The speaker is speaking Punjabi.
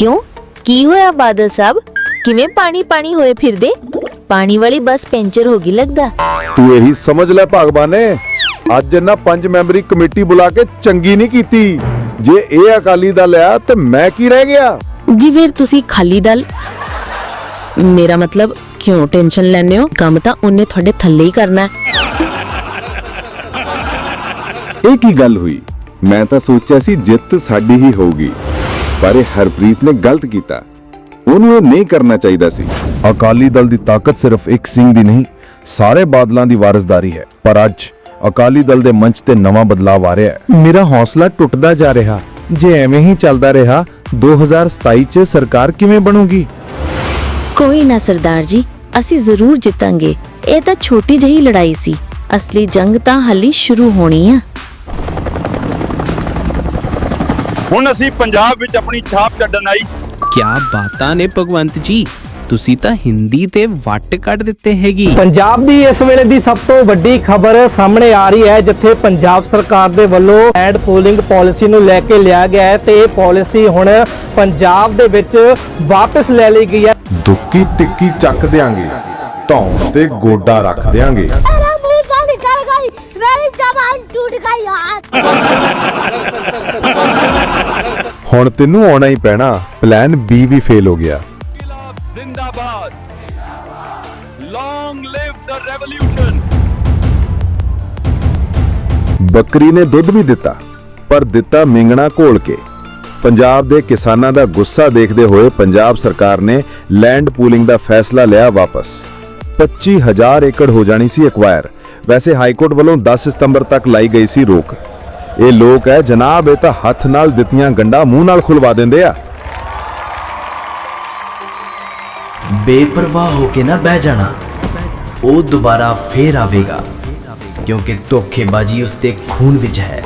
ਕਿਉਂ? ਕੀ ਹੋਇਆ ਬਾਦਲ ਸਾਹਿਬ? ਕਿਵੇਂ ਪਾਣੀ ਪਾਣੀ ਹੋਏ ਫਿਰਦੇ? ਪਾਣੀ ਵਾਲੀ ਬੱਸ ਪੈਂਚਰ ਹੋ ਗਈ ਲੱਗਦਾ। ਤੂੰ ਇਹੀ ਸਮਝ ਲੈ ਭਗਵਾਨੇ। ਅੱਜ ਇਹਨਾਂ ਪੰਜ ਮੈਂਬਰੀ ਕਮੇਟੀ ਬੁਲਾ ਕੇ ਚੰਗੀ ਨਹੀਂ ਕੀਤੀ। ਜੇ ਇਹ ਅਕਾਲੀ ਦਲ ਆ ਤੇ ਮੈਂ ਕੀ ਰਹਿ ਗਿਆ? ਜੀ ਫਿਰ ਤੁਸੀਂ ਖਾਲੀ ਦਲ। ਮੇਰਾ ਮਤਲਬ ਕਿਉਂ ਟੈਨਸ਼ਨ ਲੈਂਦੇ ਹੋ? ਕੰਮ ਤਾਂ ਉਹਨੇ ਤੁਹਾਡੇ ਥੱਲੇ ਹੀ ਕਰਨਾ ਹੈ। ਇਹ ਕੀ ਗੱਲ ਹੋਈ? ਮੈਂ ਤਾਂ ਸੋਚਿਆ ਸੀ ਜਿੱਤ ਸਾਡੀ ਹੀ ਹੋਊਗੀ। ਪਰ ਇਹ ਹਰਪ੍ਰੀਤ ਨੇ ਗਲਤ ਕੀਤਾ। ਉਹਨੂੰ ਇਹ ਨਹੀਂ ਕਰਨਾ ਚਾਹੀਦਾ ਸੀ। ਅਕਾਲੀ ਦਲ ਦੀ ਤਾਕਤ ਸਿਰਫ ਇੱਕ ਸਿੰਘ ਦੀ ਨਹੀਂ ਸਾਰੇ ਬਾਦਲਾਂ ਦੀ ਵਾਰਸਦਾਰੀ ਹੈ। ਪਰ ਅੱਜ ਅਕਾਲੀ ਦਲ ਦੇ ਮੰਚ ਤੇ ਨਵਾਂ ਬਦਲਾਅ ਆ ਰਿਹਾ ਹੈ। ਮੇਰਾ ਹੌਸਲਾ ਟੁੱਟਦਾ ਜਾ ਰਿਹਾ। ਜੇ ਐਵੇਂ ਹੀ ਚੱਲਦਾ ਰਿਹਾ 2027 ਚ ਸਰਕਾਰ ਕਿਵੇਂ ਬਣੂਗੀ? ਕੋਈ ਨਾ ਸਰਦਾਰ ਜੀ ਅਸੀਂ ਜ਼ਰੂਰ ਜਿੱਤਾਂਗੇ। ਇਹ ਤਾਂ ਛੋਟੀ ਜਿਹੀ ਲੜਾਈ ਸੀ। ਅਸਲੀ ਜੰਗ ਤਾਂ ਹਾਲੀ ਸ਼ੁਰੂ ਹੋਣੀ ਆ। ਹੁਣ ਅਸੀਂ ਪੰਜਾਬ ਵਿੱਚ ਆਪਣੀ ਛਾਪ ਛੱਡਣ ਆਈ ਕੀ ਬਾਤਾਂ ਨੇ ਭਗਵੰਤ ਜੀ? ਤੁਸੀਂ ਤਾਂ ਹਿੰਦੀ ਤੇ ਵੱਟ ਕੱਢ ਦਿੱਤੇ ਹੈਗੀ। ਪੰਜਾਬ ਦੀ ਇਸ ਵੇਲੇ ਦੀ ਸਭ ਤੋਂ ਵੱਡੀ ਖਬਰ ਸਾਹਮਣੇ ਆ ਰਹੀ ਹੈ ਜਿੱਥੇ ਪੰਜਾਬ ਸਰਕਾਰ ਦੇ ਵੱਲੋਂ ਐਡ ਪੋਲਿੰਗ ਪਾਲਿਸੀ ਨੂੰ ਲੈ ਕੇ ਲਿਆ ਗਿਆ ਹੈ ਤੇ ਇਹ ਪਾਲਿਸੀ ਹੁਣ ਪੰਜਾਬ ਦੇ ਵਿੱਚ ਵਾਪਸ ਲੈ ਲਈ ਗਈ ਹੈ। ਦੁੱਕੀ ਤਿੱਕੀ ਚੱਕ ਦੇਾਂਗੇ ਧੌਣ ਤੇ ਗੋਡਾ ਰੱਖ ਦੇਾਂਗੇ ਹੁਣ ਤੈਨੂੰ ਆਉਣਾ ਹੀ ਪੈਣਾ। ਪਲਾਨ ਬੀ ਵੀ ਫੇਲ ਹੋ ਗਿਆ। ਜ਼ਿੰਦਾਬਾਦ। ਲੌਂਗ ਲਿਵ ਦ ਰੈਵੋਲੂਸ਼ਨ ਬੱਕਰੀ ਨੇ ਦੁੱਧ ਵੀ ਦਿੱਤਾ ਪਰ ਦਿੱਤਾ ਮਿੰਗਣਾ ਘੋਲ ਕੇ। ਪੰਜਾਬ ਦੇ ਕਿਸਾਨਾਂ ਦਾ ਗੁੱਸਾ ਦੇਖਦੇ ਹੋਏ ਪੰਜਾਬ ਸਰਕਾਰ ਨੇ ਲੈਂਡ ਪੂਲਿੰਗ ਦਾ ਫੈਸਲਾ ਲਿਆ ਵਾਪਸ। 25000 ਏਕੜ ਹੋ ਜਾਣੀ ਸੀ ਐਕਵਾਇਰ ਵੈਸੇ ਹਾਈ ਕੋਰਟ ਵੱਲੋਂ 10 ਸਤੰਬਰ ਤੱਕ ਲਾਈ ਗਈ ਸੀ ਰੋਕ। ਇਹ ਲੋਕ ਹੈ, ਜਨਾਬ, ਇਹ ਤਾਂ ਹੱਥ ਨਾਲ ਦਿੱਤੀਆਂ ਗੰਡਾ ਮੂੰਹ ਨਾਲ ਖੁਲਵਾ ਦਿੰਦੇ ਆ। ਬੇਪਰਵਾਹ ਹੋ ਕੇ ਨਾ ਬਹਿ ਜਾਣਾ, ਉਹ ਦੁਬਾਰਾ ਫੇਰ ਆਵੇਗਾ, ਕਿਉਂਕਿ ਧੋਖੇਬਾਜ਼ੀ ਉਸ ਦੇ ਖੂਨ ਵਿੱਚ ਹੈ।